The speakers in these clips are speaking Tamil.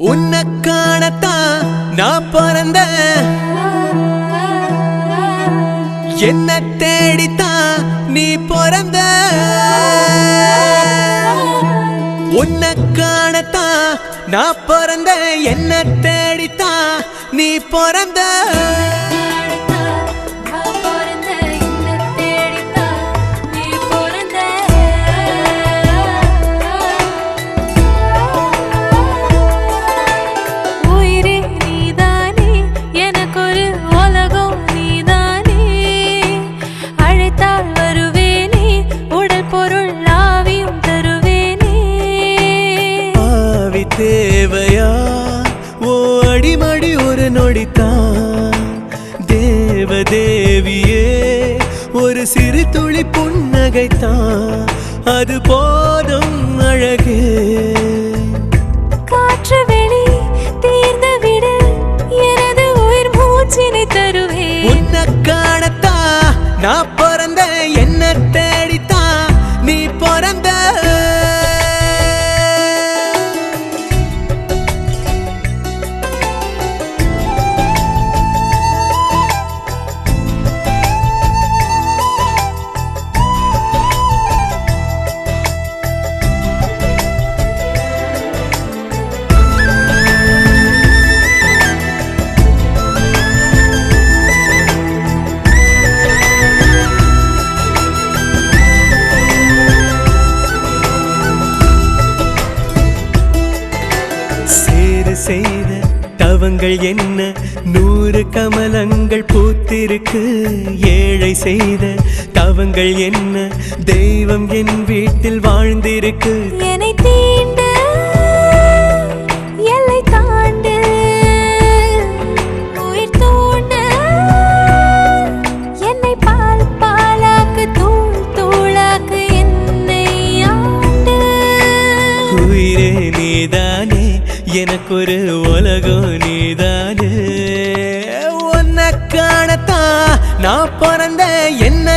உன்னை காணத்தான் நான் பிறந்த என்ன தேடித்தான் நீ பிறந்த உன்னை காணத்தான் நான் பிறந்த என்ன தேடித்தான் நீ பிறந்த நொடித்தான் தேவதேவியே ஒரு சிறு துளி புன்னகைத்தான். அது போதும் அழகே. காற்று வெளி தீர்ந்து விடு எனது உயிர் மூச்சினை தருவேன். உன்னை நான் பிறந்த என்ன தேடித்தான் தவங்கள் என்ன? நூறு கமலங்கள் பூத்திருக்கு. ஏழை செய்த தவங்கள் என்ன? தெய்வம் என் வீட்டில் வாழ்ந்திருக்கு. என்னை தீண்ட எனக்கொரு உலகம் நீதானு? உன்னை காணத்தான் நான் பிறந்த என்ன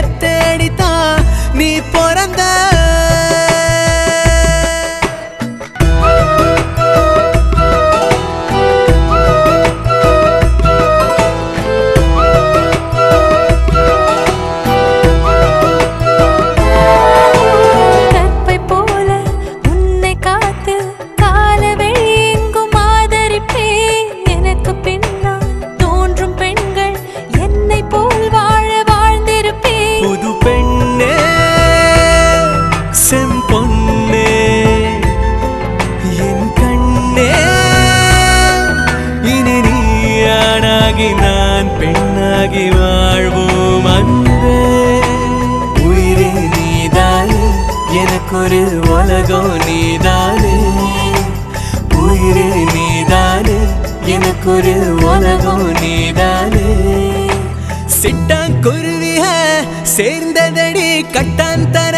ஆணாகி நான் பெண்ணாகி வாழ்வோம் அன்பே. உயிரே நீதானே எனக்கொரு உலகம் நீதானே. உயிரே நீதானே எனக்கொரு உலகம் நீதானே. சிட்டாங்குருவிய சேர்ந்ததடி கட்டான் தரையில